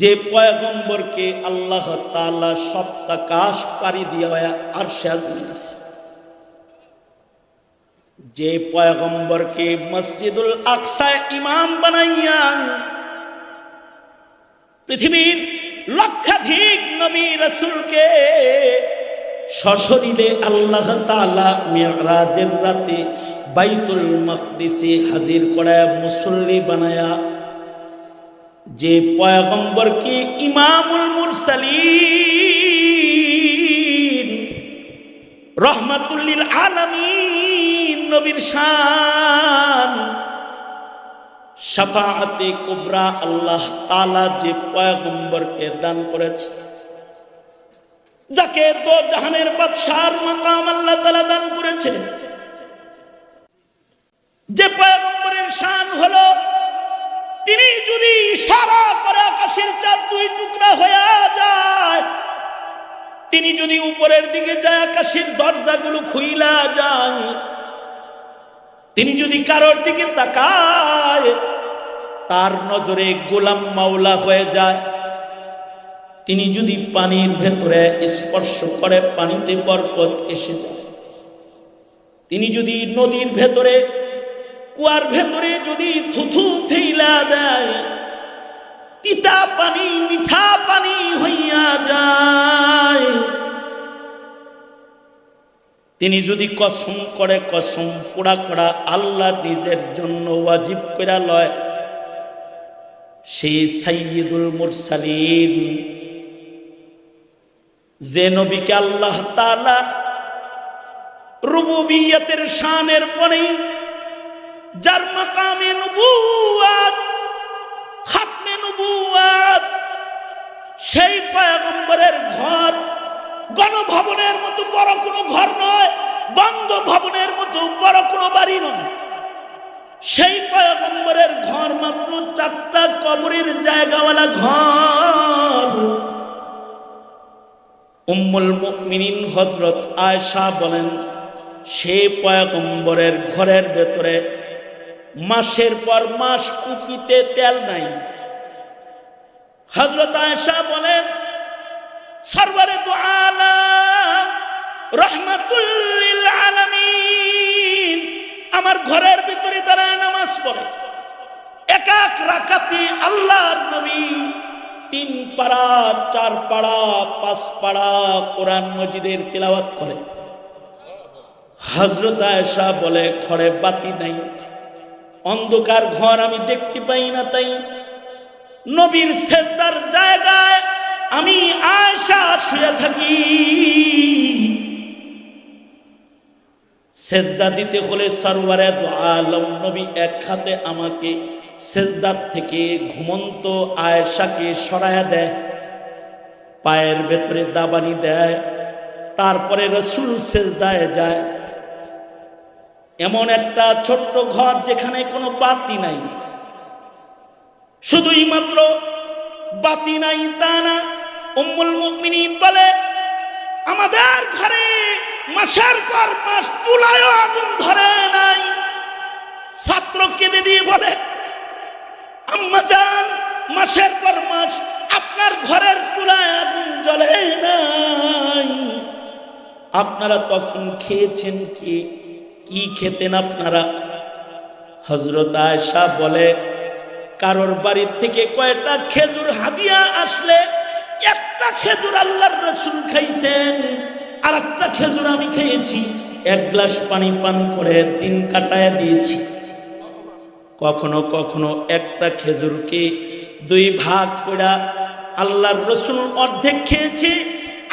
যে পয়গম্বরকে আল্লাহ তাআলা সপ্তাকাশ পাড়ি দিয়া আছে যে পয়গম্বরকে মসজিদুল আকসায় ইমাম বানাইয়া পৃথিবীর লক্ষাধিক নবী রসুলকে সশরীরে আল্লাহ তালা মিরাজের রাতে বাইতুল মকদিসে হাজির করায় মুসল্লি বানায়া, যে পয়গম্বরকে ইমামুল মুরসালিন রহমাতুল্লিল আলামিন, নবীর শান, শাফাআতে কুবরা আল্লাহ তালা যে পয়গম্বরকে দান করেছে। যাকে দো জাহানের বাদশার মাকাম আল্লাহ তাআলা দান করেছে। যে পয়গম্বরের শান হলো, তিনি যদি সারা করে আকাশের চাঁদ দুই টুকরা হয়ে যায়, তিনি যদি উপরের দিকে যায়, আকাশের দরজাগুলো খুইলা যায়, তিনি যদি কারোর দিকে তাকায়, তার নজরে গোলাম মাওলা হয়ে যায়। তিনি যদি পানির ভেতরে স্পর্শ করে, পানিতে বরকত এসে যায়। তিনি যদি নদীর ভেতরে, কুয়ার ভেতরে যদি থুথু ফেইলা দেয়, তিতা পানি, মিঠা পানি হইয়া যায়। তিনি যদি কসম করে, কসম পোড়া করা আল্লাহ নিজের জন্য ওয়াজিব করে লয়, সেই সাইয়দুল মুরসালিন যে নবীকে আল্লাহ তাআলা রুবুবিয়তের শানের পরেই যার মাকামে নবুয়াত খাতমে নবুয়াত সেই পয়গম্বরের ঘর গণভবনের মতো বড় কোনো ঘর নয় বন্ধ ভবনের মতো বড় কোনো বাড়ি নয়। সেই পয়গম্বরের ঘর মাত্র চারটা কবরের জায়গাওয়ালা ঘর। উম্মুল মুমিনিন হজরত আয়সা বলেন, সে পয়গম্বরের ঘরের ভেতরে মাসের পর মাস কুপিতে তেল নাই। হজরত আয়সা বলেন, সরবরে তো আলাম রহমাতুল্লিল আলামিন, আমার ঘরের ভিতরে দাঁড়ায় নামাজ পড়ে। এক এক রাকাতি আল্লাহর নবী তিন পাড়া, চার পাড়া, পাঁচ পাড়া কোরআন মজিদের তিলাওয়াত করে। হজরত আয়েশা বলে, ঘরে বাতি নাই। অন্ধকার ঘর আমি দেখতে পাই না তাই। নবীর সেজদার জায়গায় আমি আয়সা শুয়ে থাকি। সেজদা দিতে হলে সরওয়ারে আলম নবী এক হাতে আমাকে সেজদার থেকে ঘুমন্ত আয়েশাকে সরায়া দেয়, পায়ের ভেতরে দাবানি দেয়, তারপরে রসুল সেজদায় যায়। এমন একটা ছোট্ট ঘর যেখানে কোনো বাতি নাই। শুধুই মাত্র বাতি নাই তা না, উম্মুল মুমিনিন বলে, আমাদের ঘরে মাসের পর মাস চুলায়ও আগুন ধরে নাই। ছাত্র কেঁদে দিয়ে বলে আম্মা যান মাসের পর মাস আপনার ঘরের চুলায় আগুন জ্বলে নাই। আপনারা তখন খেয়েছেন কি? কি খেতেন আপনারা? হজরত আয়সা বলে, কারোর বাড়ির থেকে কয়টা খেজুর হাদিয়া আসলে একটা খেজুর আল্লাহর রসুল খাইছেন আর একটা খেজুর আমি খেয়েছি। এক গ্লাস পানি পান করে দিন কাটায় দিয়েছি। কখনো কখনো একটা খেজুরকে দুই ভাগ করে আল্লাহর রসুল অর্ধেক খেয়েছি,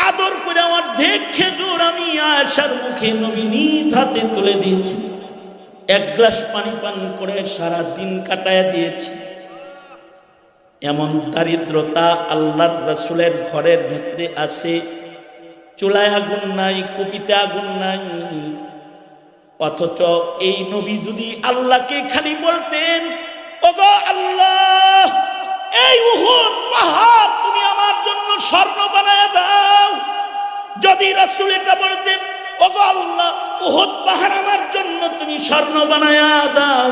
আদর করে অর্ধেক খেজুর আমি আয়সার মুখে নবী নিজ হাতে তুলে দিয়েছি। এক গ্লাস পানি পান করে সারা দিন কাটায় দিয়েছি। এমন দারিদ্রতা আল্লাহর রসুলের ঘরের ভিতরে আছে। চুলায় আগুন নাই, কুপিতে আগুন নাই অথচ এই নবী যদি আল্লাহকে খালি বলতেন, ওগো আল্লাহ, এই উহুদ পাহাড় তুমি আমার জন্য স্বর্ণ বানায় দাও। যদি রাসূল এটা বলতেন, ওগো আল্লাহ, উহুদ পাহাড় আমার জন্য তুমি স্বর্ণ বানায়া দাও।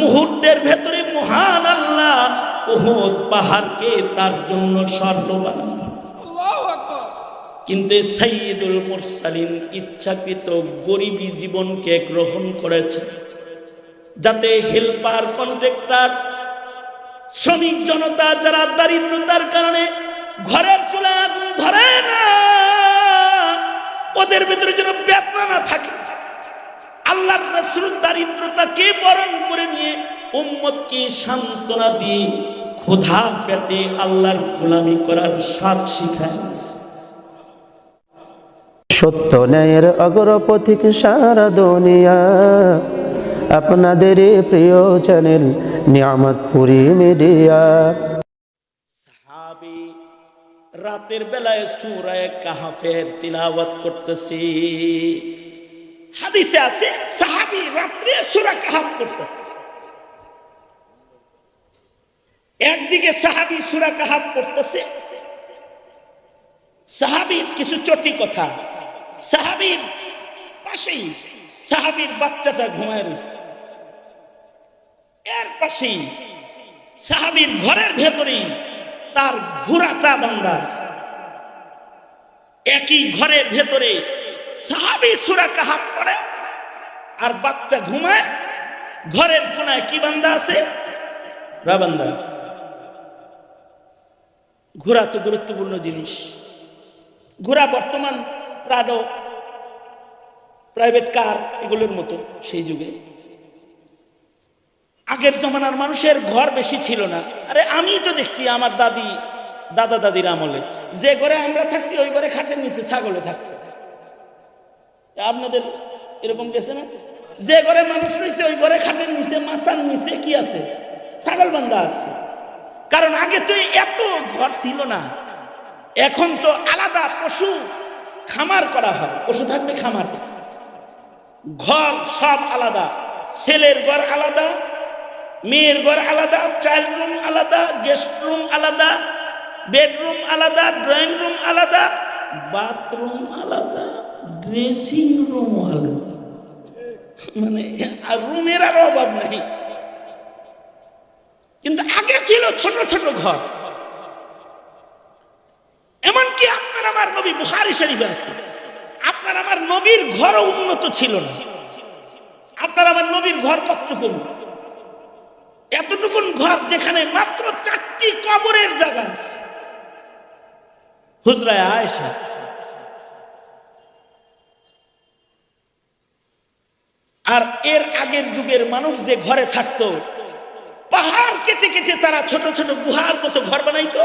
মুহূর্তের ভেতরে মহান আল্লাহ উহুদ পাহাড়কে তার জন্য স্বর্ণ বানাতেন কিন্তু সাইয়দুল মুরসালিন ইচ্ছাকৃত গরিবী জীবনকে গ্রহণ করেছে। যাতে হেল্পার কন্ট্রাক্টর শ্রমিক জনতা যারা দারিদ্রতার কারণে ঘরের চুলা আগুন ধরে না, ওদের ভিতরে যেন বেদনা না থাকে। আল্লাহর রাসূল দারিদ্রতাকে বরণ করে নিয়ে উম্মতকে সান্ত্বনা দিয়ে ক্ষুধা পেটে আল্লাহর গোলামি করার স্বাদ শিখায়। সত্য ন্যায়ের অগ্রপথিক সারা দুনিয়া। আপনাদের প্রিয় চ্যানেল নিয়ামতপুরি মিডিয়া। সাহাবি রাতের বেলায় সূরায়ে কাহাফের তিলাওয়াত করতেছি। হাদিসে আছে, সাহাবি রাত্রে সূরা কাহাফ করতেছে একদিকে সাহাবি সুরা কাহাফ করতেছে সাহাবীর কিছু চটি কথা সাহাবীর পাশেই, সাহাবীর বাচ্চাটা ঘুমায় রয়েছে। এর পাশেই, সাহাবীর ঘরের ভেতরেই তার ঘোড়াটা বান্ধা আছে। একই ঘরের ভেতরে সাহাবি সুরা কাহাব পড়ে আর বাচ্চা ঘুমায়, ঘরের কোনায় কি বান্ধা আছে? রাবান্ধা আছে। ঘোড়া তো গুরুত্বপূর্ণ জিনিস। ঘোড়া বর্তমান প্রাডো প্রাইভেট কার এগুলোর মতো সেই যুগে। আগের জমানার মানুষের ঘর বেশি ছিল না। আরে আমি তো দেখছি আমার দাদি, দাদা দাদির আমলে। যে ঘরে আমরা থাকছি, ওই ঘরে খাটের নিচে ছাগলে থাকছে। আপনাদের এরকম গেছে না? যে ঘরে মানুষ রয়েছে, ওই ঘরে খাটের নিচে মাসার নিচে কি আছে? ছাগল বান্ধা আছে। কারণ আগে তো এত ঘর ছিল না। এখন তো আলাদা পশু খামার করা হয়, পশু থাকবে খামার। ঘর সব আলাদা, ছেলের ঘর আলাদা, মেয়ের ঘর আলাদা, চাইল্ড রুম আলাদা, গেস্ট রুম আলাদা, বেডরুম আলাদা, ড্রয়িং রুম আলাদা, বাথরুম আলাদা, ড্রেসিং রুম আলাদা। মানে আর রুমের আর অভাব নাই। কিন্তু আগে ছিল ছোট ছোট ঘর এমনকি আপনার আমার নবী বুখারি শরীফে আছে। আপনার আমার নবীর ঘরও উন্নত ছিল না। আপনার আমার নবীর ঘর কতটুকু? এতটুকুন ঘর যেখানে মাত্র চারটি কবরের জায়গা আছে। হুজরায় আয়েশা। আর এর আগের যুগের মানুষ যে ঘরে থাকতো, পাহাড় কেটে কেটে তারা ছোট ছোট গুহার মতো ঘর বানাইতো,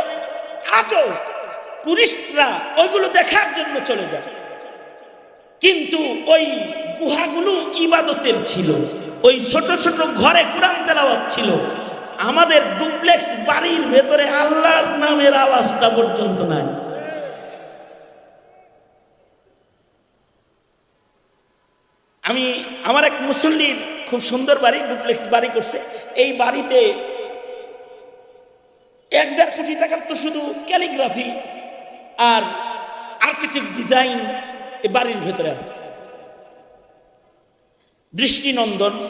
আজও টুরিস্টরা ওইগুলো দেখার জন্য চলে যায়। কিন্তু ওই গুহাগুলো ইবাদতের ছিল। ওই ছোট ছোট ঘরে কোরআন তেলাওয়াত ছিল। আমাদের ডুপ্লেক্স বাড়ির ভেতরে আল্লাহর নামের আওয়াজটা পর্যন্ত নাই। আমি, আমার এক মুসল্লির খুব সুন্দর বাড়ি, ডুপ্লেক্স বাড়ি করছে। এই বাড়িতে এক দেড় কোটি টাকার তো শুধু ক্যালিগ্রাফি আর আর্কিটেক্ট ডিজাইন এ বাড়ির ভেতরে আছে। দৃষ্টিনন্দন।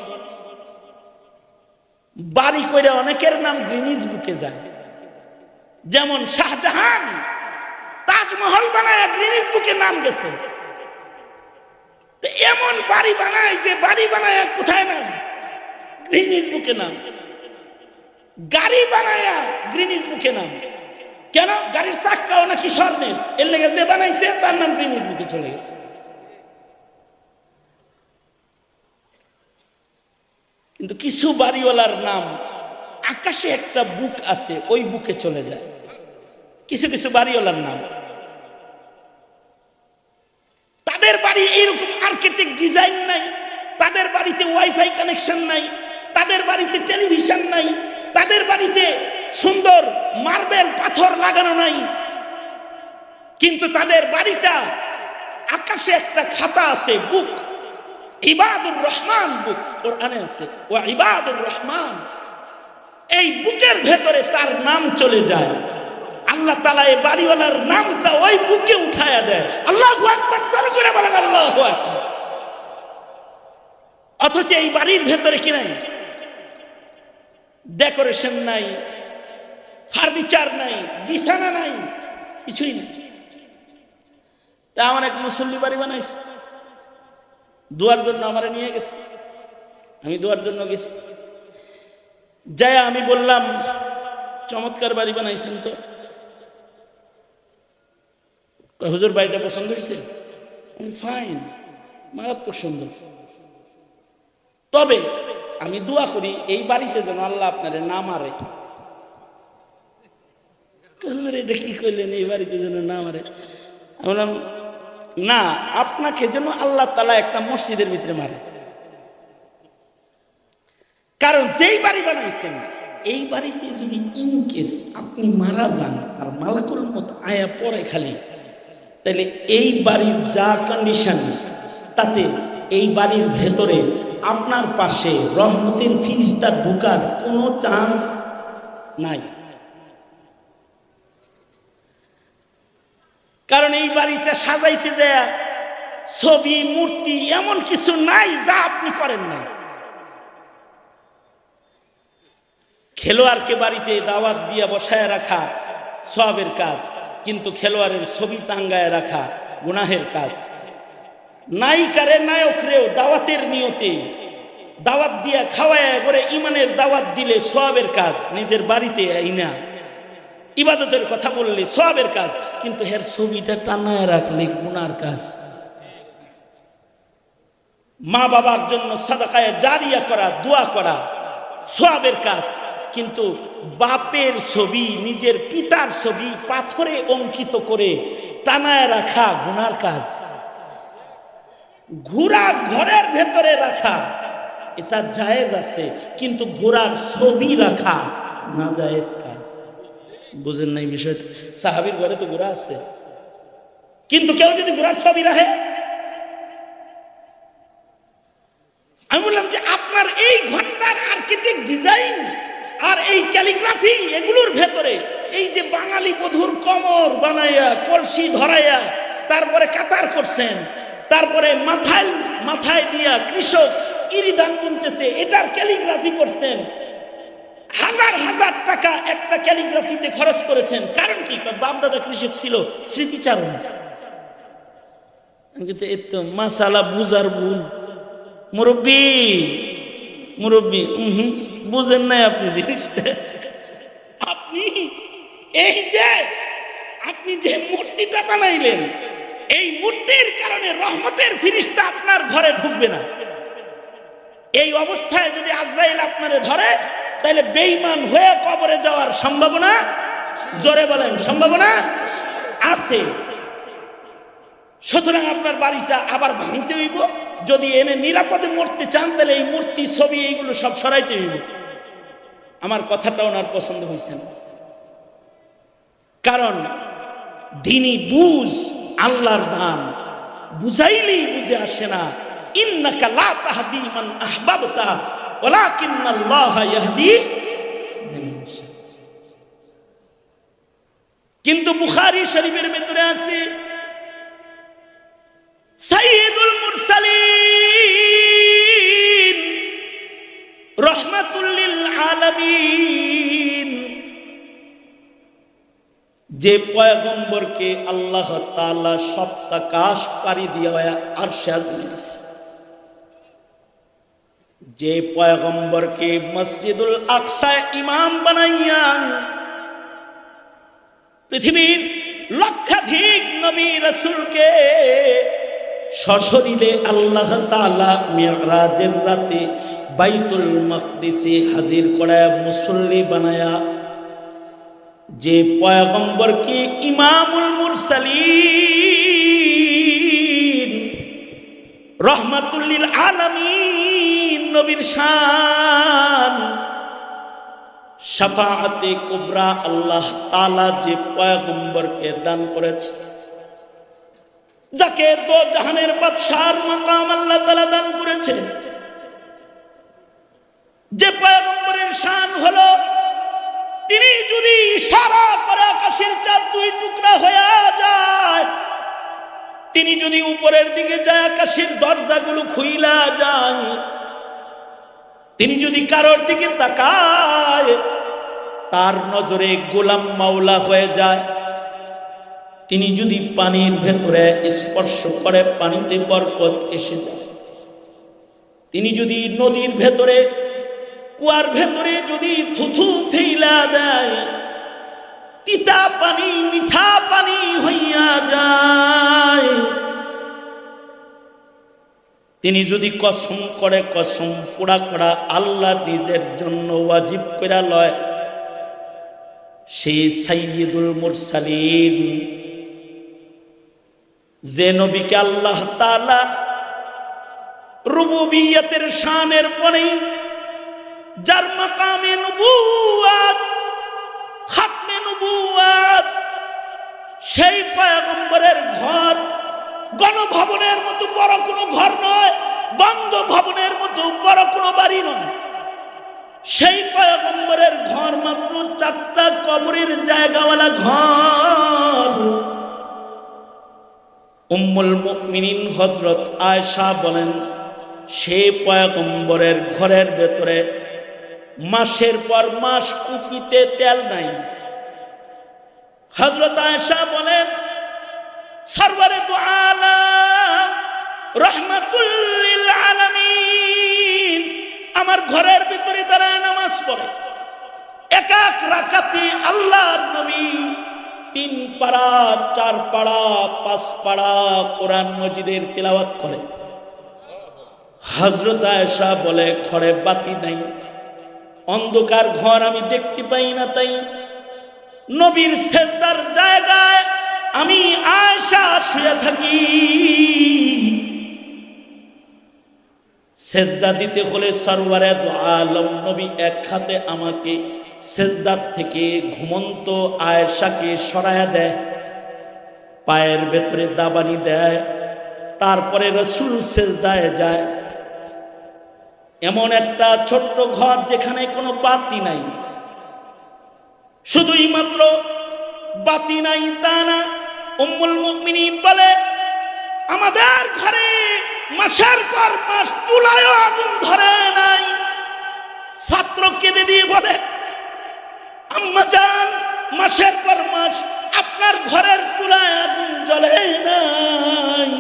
বাড়ি করে অনেকের নাম গ্রিনিজ বুকে যায়। যেমন শাহজাহান, তাজমহল বানায় গ্রিনিজ বুকে নাম গেছে। এমন বাড়ি বানায় যে বাড়ি বানায় কোথায় নাম? গ্রিনিজ বুকে নাম। গাড়ি বানায়া গ্রিনিজ বুকে নাম। কেন? গাড়ির চাক্কাও নাকি স্বর্ণের। এর লেগে যে বানাইছে, তার নাম গ্রিনিজ বুকে চলে গেছে। কিন্তু কিছু বাড়িওয়ালার নাম, আকাশে একটা বুক আছে, ওই বুকে চলে যায়। কিছু কিছু বাড়িওয়ালার নাম। তাদের বাড়ি এইরকম আর্কিটেক্ট ডিজাইন নাই, তাদের বাড়িতে ওয়াইফাই কানেকশন নাই, তাদের বাড়িতে টেলিভিশন নাই, তাদের বাড়িতে সুন্দর লাগানো নাই। কিন্তু তাদের বাড়িটা আকাশে একটা খাতা আছে, বুক। ইবাদুর রহমান বুক, কোরআনে আছে। ও ইবাদুর রহমান। এই বুকের ভেতরে তার নাম চলে যায়। আল্লাহ তালা এই বাড়িওয়ালার নামটা ওই বুকে উঠায়া দেয়। আল্লাহ করে বলেন, আল্লাহ অথচ এই বাড়ির ভেতরে কি নাই? ডেকোরেশন নাই। ফার্নিচার নাই, বিছানা নাই, কিছুই নেই। তা আমার এক মুসল্লি বাড়ি বানাইছে। দুয়ার জন্য আমারে নিয়ে গেছে। আমি দুয়ার জন্য গেছি। যাই আমি বললাম, চমৎকার বাড়ি বানাইছেন তো। হুজুর, বাড়িটা পছন্দ হয়েছে ফাইন, মারাত্মক সুন্দর। তবে আমি দোয়া করি, এই বাড়িতে যেন আল্লাহ আপনার না মারে। এটা কি করলেন? এই বাড়িতে যেন না মারে। আমি বললাম, না, আপনাকে যেন আল্লাহ তালা একটা মসজিদের ভিতরে মারে। কারণ যেই বাড়ি বানাইছেন, এই বাড়িতে যদি ইনকেস আপনি মারা যান, আর মালাকুল মত আয়া পরে খালি, তাহলে এই বাড়ির যা কন্ডিশন তাতে এই বাড়ির ভেতরে আপনার পাশে রহমতের ফিরিস্তা ঢুকার কোনো চান্স নাই। কারণ এই বাড়িটা সাজাইতে যায়, ছবি, মূর্তি, এমন কিছু নাই যা আপনি করেন না খেলোয়াড়কে বাড়িতে দাওয়াত দিয়ে বসায় রাখা সবের কাজ, কিন্তু খেলোয়াড়ের ছবি টাঙ্গায় রাখা গুনাহের কাজ। নায়িকারে, নায়করেও দাওয়াতের নিয়তে দাওয়াত দিয়া খাওয়ায় করে ইমানের দাওয়াত দিলে সবের কাজ, নিজের বাড়িতে আইনা। ইবাদতের কথা বললে সবের কাজ, কিন্তু হের ছবিটা টানায় রাখলে গুনার কাজ। মা বাবার জন্য সাদাকায় জারিয়া করা, দোয়া করা সবের কাজ, কিন্তু বাপের ছবি, নিজের পিতার ছবি পাথরে অঙ্কিত করে টানায় রাখা গুনার কাজ। ঘোড়া ঘরের ভেতরে রাখা, এটা জায়েজ আছে, কিন্তু ঘোড়ার ছবি রাখা না জায়েজ কাজ। বুঝেন নাই বিষয়টা সাহাবির ঘরে তো ঘোড়া আছে। কিন্তু কেউ যদি ঘোড়ার ছবি রাখে, আমি বললাম যে আপনার এই ঘরটার আর্কিটেক্ট ডিজাইন আর এই ক্যালিগ্রাফি এগুলোর ভেতরে, এই যে বাঙালি বধুর কমর বানাইয়া কলসি ধরাইয়া তারপরে কাতার করছেন, তারপরে মাথায় মাথায় দিয়া কৃষক ইরিদান কিনতেছে এটার ক্যালিগ্রাফি করছেন হাজার হাজার টাকা একটা ক্যালিগ্রাফিতে খরচ করেছেন। কারণ কি? বাপদাদা কৃষক ছিল, স্মৃতিচারণ। কিন্তু এর তো মাসালা বুঝার ভুল। মুরব্বী মুরব্বী হুম, বুঝেন নাই আপনি জিনিসটা আপনি, এই যে আপনি যে মূর্তিটা বানাইলেন, এই মূর্তির কারণে রহমতের ফিরিস্তা আপনার ঘরে ঢুকবে না। এই অবস্থায় যদি আজরাইল আপনারে ধরে তাহলে বেইমান হয়ে কবরে যাওয়ার সম্ভাবনা জোরে বলেন, সম্ভাবনা আছে। সুতরাং আপনার বাড়িটা আবার ভাঙতে হইব। যদি এনে নিরাপদে মরতে চান, তাহলে এই মূর্তি, ছবি, এইগুলো সব সরাইতে হইব। আমার কথাটা ওনার পছন্দ হয়েছে না। কারণ দিনই বুঝ আল্লাহর দান। বুঝাইলেই বুঝে আসে না, ইন্নাকা লা তাহদি মান আহবাবতা কিন্তু বুখারী শরীফের ভিতরে আছে, সাইয়্যিদুল মুরসালিন, রহমাতুল লিল আলামিন। যে পয়গম্বরকে আল্লাহ তাআলা সপ্তাকাশ পাড়ি দিয়া আর সাজিয়েছে যে পয়গম্বরকে মসজিদুল আকসায় ইমাম বানাইয়া পৃথিবীর লক্ষাধিক নবী রাসূলকে সশরীরে আল্লাহ তাআলা মিরাজের রাতে বাইতুল মাকদিসে হাজির করায় মুসল্লি বানায়া, যে পয়গম্বরকে ইমামুল মুরসালিন রহমাতুল্লিল আলামিন নবীর শান। শাফাআতে কুবরা আল্লাহ তাআলা যে পয়গম্বরকে দান করেছে। যাকে দো জাহানের বাদশার মাকাম আল্লাহ তালা দান করেছে। যে পয়গম্বরের শান হলো, তিনি যদি সারা করে আকাশের চাঁদ দুই টুকরা হয়ে যায়, তিনি যদি উপরের দিকে যায়, আকাশের দরজাগুলো খুইলা যায় তিনি যদি কারোর দিকে তাকায়, তার নজরে গোলাম মাওলা হয়ে যায়। তিনি যদি পানির ভেতরে স্পর্শ করে, পানিতে বরকত এসে যায়। তিনি যদি নদীর ভেতরে, কুয়ার ভেতরে যদি থুথু ফেইলা দেয়, তিতা পানি, মিঠা পানি হইয়া যায়। তিনি যদি কসম করে কসম পোড়া করা আল্লাহ নিজের জন্য ওয়াজিব করে লয়, সেই সাইয়দুল মুরসালিন, যে নবীকে আল্লাহ তালা রুবুবিয়তের শানের পরে যার মাকামে নবুয়াত খাতমে নবুয়াত সেই পয়গম্বরের ঘর গণভবনের মতো বড় কোনো ঘর নয়, বন্ধ ভবনের মতো বড় কোনো বাড়ি নয়। সেই পয়গম্বরের ঘর মাত্র চারটা কবরের জায়গাওয়ালা ঘর। উম্মুল মুমিনিন হজরত আয়েশা বলেন, সে পয়গম্বরের ঘরের ভেতরে মাসের পর মাস কুপিতে তেল নাই। হজরত আয়েশা বলেন সরবরে তো আলাম রহমাতুল্লিল আলামিন। আমার ঘরের ভিতরে দাঁড়ায় নামাজ পড়ে। এক এক রাকাতে আল্লাহর নবী, তিন পাড়া, চার পাড়া, পাঁচ পাড়া কোরআন মজিদের তেলাওয়াত করে। হজরত আয়েশা বলে, ঘরে বাতি নাই। অন্ধকার ঘর আমি দেখতে পাই না তাই। নবীর সেজদার জায়গায় আমি আয়সা শুয়ে থাকি। সেজদা দিতে হলে সরওয়ারে দু আলম নবী এক হাতে আমাকে সেজদার থেকে ঘুমন্ত আয়েশাকে সরায়া দেয়, পায়ের ভেতরে দাবানি দেয়, তারপরে রসুল সেজদায় যায়। এমন একটা ছোট্ট ঘর যেখানে কোনো বাতি নাই। শুধুই মাত্র বাতি নাই তা না উম্মুল মুমিনিন বলে, আমাদের ঘরে মাসের পর মাস চুলায়ও আগুন ধরে নাই। ছাত্র কেঁদে দিয়ে বলে, আম্মা যান মাসের পর মাস আপনার ঘরের চুলায় আগুন জ্বলে নাই।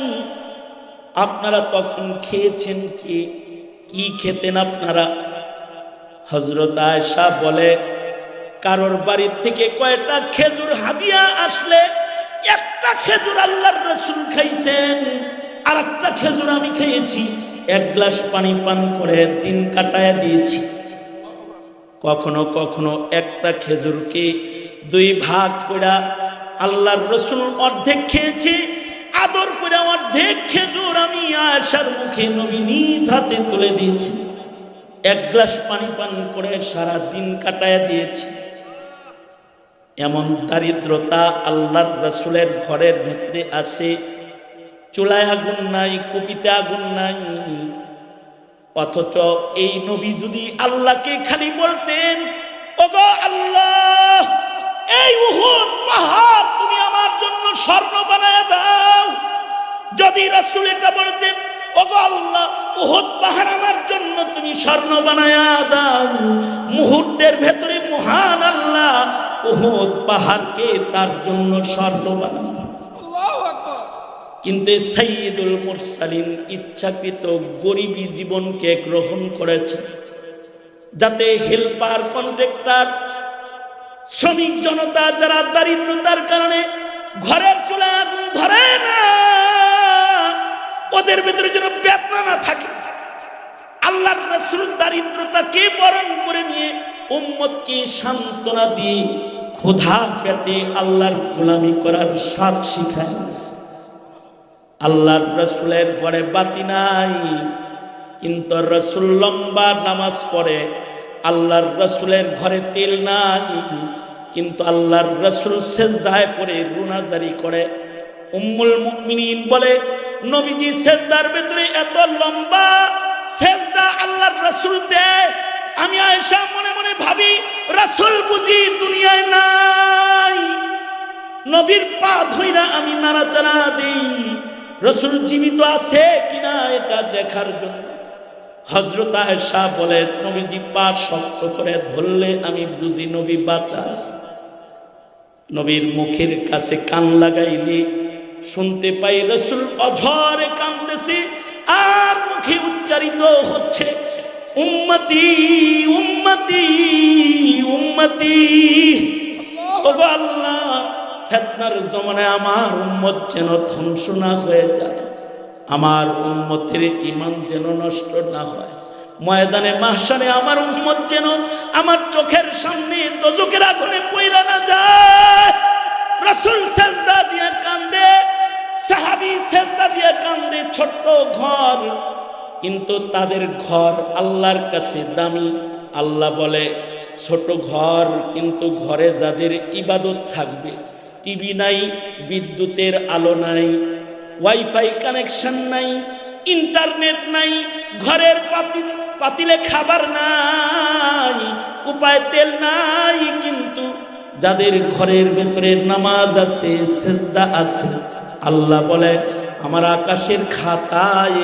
আপনারা তখন খেয়েছেন কি? কি খেতেন আপনারা? হজরত আয়সা বলে, কারোর বাড়ির থেকে কয়টা খেজুর হাদিয়া আসলে একটা খেজুর আল্লাহর রসুল খাইছেন আর একটা খেজুর আমি খেয়েছি। এক গ্লাস পানি পান করে দিন কাটায় দিয়েছি। কখনো কখনো একটা খেজুরকে দুই ভাগ করে আল্লাহর রসুল অর্ধেক খেয়েছি, আদর করে অর্ধেক খেজুর আমি আয়সার মুখে নবী নিজ হাতে তুলে দিয়েছি। এক গ্লাস পানি পান করে সারা দিন কাটায় দিয়েছি। এমন দারিদ্রতা আল্লাহর রসুলের ঘরের ভিতরে আছে। চুলায় আগুন নাই, কপিতে আগুন নাই। অথচ এই নবী যদি আল্লাহকে খালি বলতেন আল্লাহ, এই তুমি আমার জন্য স্বর্ণ দাও। যদি বলতেন আল্লাহ আমার জন্য তুমি স্বর্ণ বানায়া দাও। মুহূর্তের ভেতরে মহান আল্লাহ উহুদ পাহাড়কে তার জন্য স্বর্ণ বানায়। কিন্তু সাইয়দুল মুরসালিন ইচ্ছাকৃত গরিবী জীবনকে গ্রহণ করেছে। যাতে হেল্পার কন্ট্রাক্টর শ্রমিক জনতা যারা দারিদ্রতার কারণে ঘরের চুলা আগুন ধরে না ওদের ভিতরে যেন বেদনা না থাকে। আল্লাহর রসুল দারিদ্রতাকে বরণ করে উম্মতকে সান্ত্বনা দিয়ে ক্ষুধা পেটে আল্লাহর গোলামি করার স্বাদ শিখায়। আল্লাহর রসুলের ঘরে বাতি নাই, কিন্তু রসুল লম্বা নামাজ পড়ে, আল্লাহর রসুলের ঘরে তেল নাই, কিন্তু আল্লাহর রসুল সেজদায় পড়ে রুনাজারি করে। উম্মুল মুমিনিন বলে, নবীজি সেজদার ভেতরে এত লম্বা সেজদা আল্লাহর রসুল দেয় আমি আয়েশা মনে মনে ভাবি, রাসুল বুঝি দুনিয়ায় নাই। নবীর পা ধইরা আমি নাড়াচাড়া দিই। রসুল জীবিত আছে কিনা এটা দেখার জন্য। হজরত আয়েশা বলে, নবীজি পা শক্ত করে ধরলে আমি বুঝি নবী বাঁচা আছে। নবীর মুখের কাছে কান লাগাইলে শুনতে পাই, রসুল অঝরে কান্দতেছে আর মুখে উচ্চারিত হচ্ছে উম্মতি উম্মতি উম্মতি। ওগো আল্লাহ, ফেতনার জমানায় আমার উম্মত যেন ধ্বংস না হয়ে যায়, আমার উম্মতের ইমান যেন নষ্ট না হয়। ময়দানে মাহসানে আমার উম্মত যেন আমার চোখের সামনে দজকের আগুনে পইরা না যায়। রসুল সেজদা দিয়ে কান্দে, সাহাবি সেজদা দিয়ে কান্দে, ছোট্ট ঘর কিন্তু তাদের ঘর আল্লাহর কাছে দামি, আল্লাহ বলে, ছোট ঘর কিন্তু ঘরে যাদের ইবাদত থাকবে, টিভি নাই, বিদ্যুতের আলো নাই, ওয়াইফাই কানেকশন নাই, ইন্টারনেট নাই, ঘরের পাতি পাতিলে খাবার নাই, উপায় তেল নাই, কিন্তু যাদের ঘরের ভেতরে নামাজ আছে, সেজদা আছে, আল্লাহ বলে, আমার আকাশের খাতায়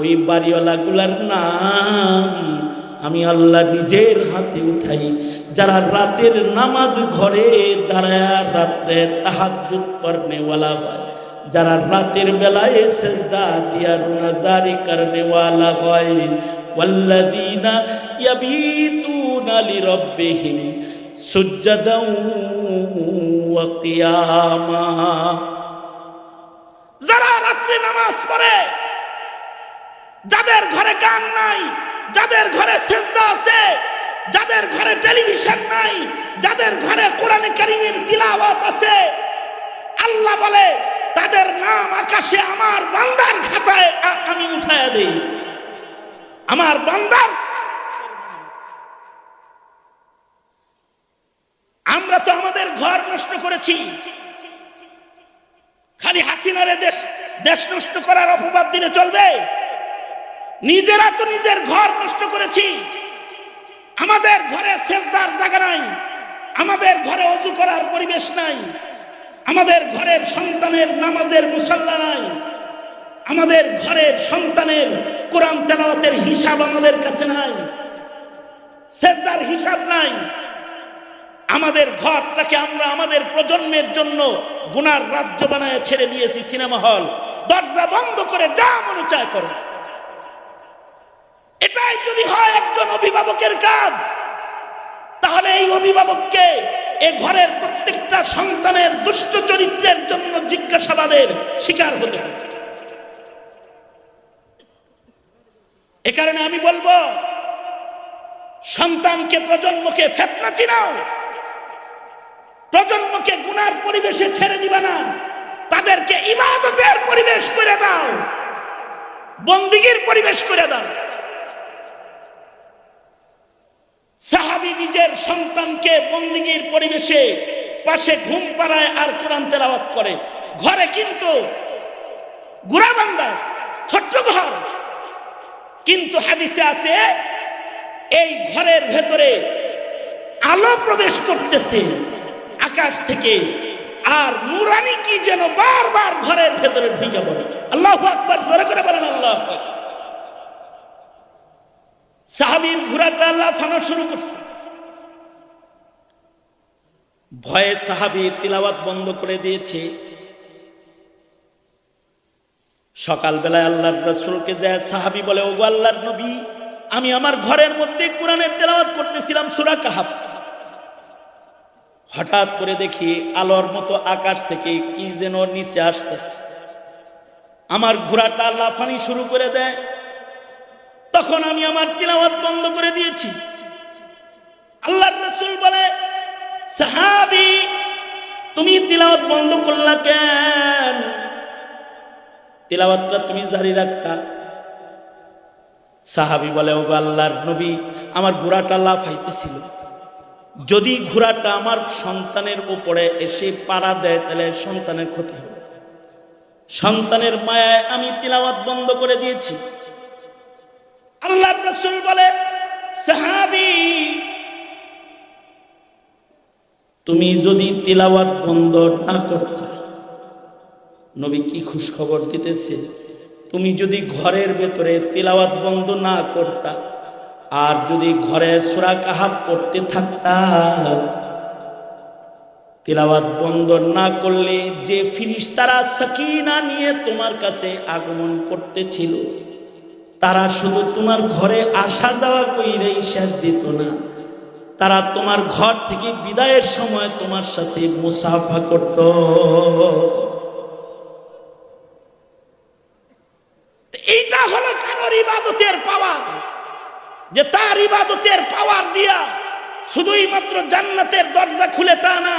ওই বাড়িওয়ালাগুলার নাম আমি আল্লাহ নিজের হাতে উঠাই। যারা রাতের নামাজ ঘরে দাঁড়ায়, রাত্রে তাহাজ্জুদ পড়নেওয়ালা হয়। যারা রাতের বেলায় সেজদা দিয়া রুনাজারি করনেওয়ালা হয়। ইয়াবিতুনা লিরাব্বিহিম সুজ্জাদাও ওয়া কিয়ামা। যারা রাত্রে নামাজ পড়ে যাদের ঘরে গান নাই, যাদের ঘরে সেজদা আছে, যাদের ঘরে টেলিভিশন নাই, যাদের ঘরে কোরআনে কারিমের তিলাওয়াত আছে, আল্লাহ বলে, তাদের নাম আকাশে আমার বান্দার খাতায় আমি উঠায় দেই। আমার বান্দার আমরা তো আমাদের ঘর নষ্ট করেছি। খালি হাসিনারে দেশ দেশ নষ্ট করার অপবাদ দিলে চলবে? নিজেরা তো নিজের ঘর নষ্ট করেছি। আমাদের ঘরে সেজদার জায়গা নাই। আমাদের ঘরে অজু করার পরিবেশ নাই। আমাদের ঘরের সন্তানের নামাজের মুসল্লা নাই। আমাদের ঘরের সন্তানের কোরআন তেলাওয়াতের হিসাব আমাদের কাছে নাই। সেজদার হিসাব নাই। আমাদের ঘরটাকে আমরা আমাদের প্রজন্মের জন্য গুনার রাজ্য বানায় ছেড়ে দিয়েছি সিনেমা হল। দরজা বন্ধ করে যা মনে চায় করো। এটাই যদি হয় একজন অভিভাবকের কাজ, তাহলে এই অভিভাবককে এ ঘরের প্রত্যেকটা সন্তানের দুষ্ট চরিত্রের জন্য জিজ্ঞাসাবাদের শিকার হতে এ কারণে আমি বলব, সন্তানকে প্রজন্মকে ফেতনা চিনাও, প্রজন্মকে গুনার পরিবেশে ছেড়ে দিবা না, তাদেরকে ইবাদতের পরিবেশ করে দাও, বন্দিগির পরিবেশ করে দাও। সাহাবি নিজের সন্তানকে বন্দিগির পরিবেশে পাশে ঘুম পাড়ায় আর কোরআন তেলাওয়াত করে। ঘরে কিন্তু গুড়াবান্দাস ছোট্ট ঘর কিন্তু হাদিসে আছে, এই ঘরের ভেতরে আলো প্রবেশ করতেছে আকাশ থেকে, আর নুরানি কি যেন বারবার ঘরের ভেতরে ঢুকে পড়ে। আল্লাহ আকবার করে বলেন আল্লাহ আকবার। সাহাবীর ঘোড়াটা আল্লাহ ফানো শুরু করছে। ভয়ে সাহাবি তিলাওয়াত বন্ধ করে দিয়েছে। সকালবেলায় আল্লাহর রসুলকে যায় সাহাবি বলে, ওগো আল্লাহর নবী, আমি আমার ঘরের মধ্যে কোরআনের তেলাওয়াত করতেছিলাম সুরা কাহাফ। হঠাৎ করে দেখি আলোর মতো আকাশ থেকে কি যেন নিচে আসতেছে। আমার ঘোড়াটা লাফানি শুরু করে দেয়। তখন আমি আমার তিলাওয়াত বন্ধ করে দিয়েছি। আল্লাহর রসুল বলে, সাহাবি, তুমি তিলাওয়াত বন্ধ করলা কেন? তিলাওয়াতটা তুমি জারি রাখতা। সাহাবি বলে ও আল্লাহর নবী, আমার ঘোড়াটা লাফাইতেছিল। যদি ঘোড়াটা আমার সন্তানের উপরে এসে পাড়া দেয়, তাহলে সন্তানের ক্ষতি হবে। সন্তানের মায়ায় আমি তিলাওয়াত বন্ধ করে দিয়েছি। আল্লাহ রসুল বলে, সাহাবি, তুমি যদি তিলাওয়াত বন্ধ না করতে, নবী কি খুশ খবর দিতেছে? তুমি যদি ঘরের ভেতরে তিলাওয়াত বন্ধ না করতা, আর যদি ঘরে সুরা কাহাব পড়তে থাকতা, তিলাওয়াত বন্ধ না করলে যে ফিরিস্তারা সাকিনা নিয়ে তোমার কাছে আগমন করতেছিল তারা শুধু তোমার ঘরে আসা যাওয়া কইরেই শেষ দিত না। তারা তোমার ঘর থেকে বিদায়ের সময় তোমার সাথে মুসাফা করত। এইটা হলো কারোর ইবাদতের পাওয়ার। যে তার ইবাদতের পাওয়ার দিয়া শুধুই মাত্র জান্নাতের দরজা খুলে তা না,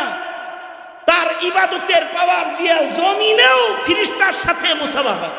তার ইবাদতের পাওয়ার দিয়া জমিনেও ফিরিস্তার সাথে মুসাফা হয়।